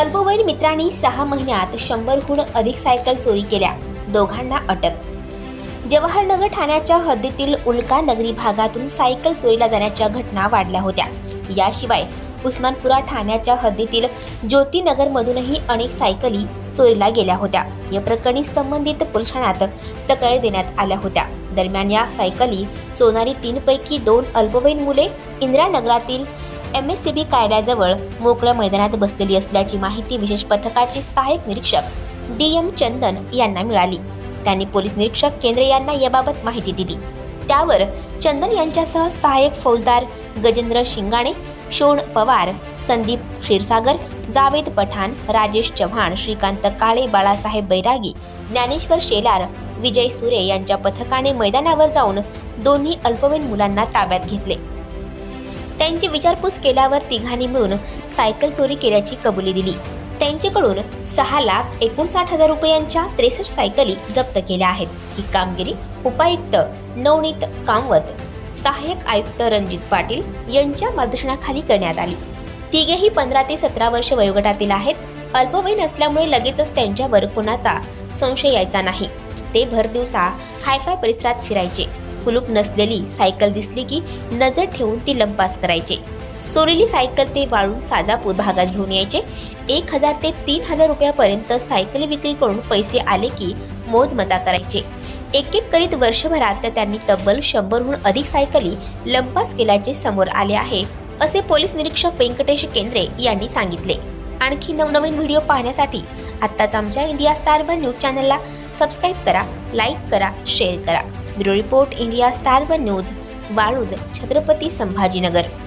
अल्पवयीन मित्रांनी सहा महिन्यात शंभरहून अधिक सायकल चोरी केल्या. दोघांना अटक. जवाहरनगर ठाण्याच्या हद्दीतील उल्का नगरी भागातून सायकल चोरीला जाण्याच्या घटना वाढल्या होत्या. याशिवाय उस्मानपुरा ठाण्याच्या हद्दीतील ज्योतीनगरमधूनही अनेक सायकली चोरीला गेल्या होत्या. या प्रकरणी संबंधित पोलीस ठाण्यात तक्रारी देण्यात आल्या होत्या. दरम्यान या सायकली सोनारी तीनपैकी दोन अल्पवयीन मुले इंदिरानगरातील एम एस सी बी कायद्याजवळ मोकळ्या मैदानात बसलेली असल्याची माहिती विशेष पथकाचे सहाय्यक निरीक्षक डी एम चंदन यांना मिळाली. त्यांनी पोलीस निरीक्षक केंद्रे यांना याबाबत माहिती दिली. त्यावर चंदन यांच्यासह सहाय्यक फौजदार गजेंद्र शिंगाणे शोण पवार संदीप क्षीरसागर जावेद पठाण राजेश चव्हाण श्रीकांत काळे बाळासाहेब बैरागी ज्ञानेश्वर शेलार विजय सुरे यांच्या पथकाने मैदानावर जाऊन दोन्ही अल्पवयीन मुलांना ताब्यात घेतले. त्यांची विचारपूस केल्यावर तिघांनी मिळून सायकल चोरी केल्याची कबुली दिली. त्यांच्याकडून सहा लाख एकोणसाठ हजार रुपयांच्या त्रेसष्ट सायकली जप्त केल्या आहेत. ही कामगिरी उपायुक्त नवनीत कामवत सहाय्यक आयुक्त रणजित पाटील यांच्या मार्गदर्शनाखाली करण्यात आली. तिघेही पंधरा ते सतरा वर्ष वयोगटातील आहेत. अल्पवयीन असल्यामुळे लगेचच त्यांच्यावर कोणाचा संशय यायचा नाही. ते भर दिवसा हायफाय परिसरात फिरायचे. कुलूप नसलेली सायकल दिसली की नजर ठेवून ती लंपास करायचे. चोरीली सायकल ते वाळून साजापूर भागात घेऊन यायचे. एक हजार ते तीन हजार रुपयापर्यंत सायकल विक्री करून पैसे आले की मोज मजा करायचे. एक एक करीत वर्षभरात त्यांनी तब्बल शंभरहून अधिक सायकली लंपास केल्याचे समोर आले आहे असे पोलीस निरीक्षक व्यंकटेश केंद्रे यांनी सांगितले. आणखी नवनवीन व्हिडिओ पाहण्यासाठी आत्ताच आमच्या इंडिया स्टार वन न्यूज चॅनलला सबस्क्राईब करा लाईक करा शेअर करा. Bureau report India Star One News Waluj Chhatrapati Sambhajinagar.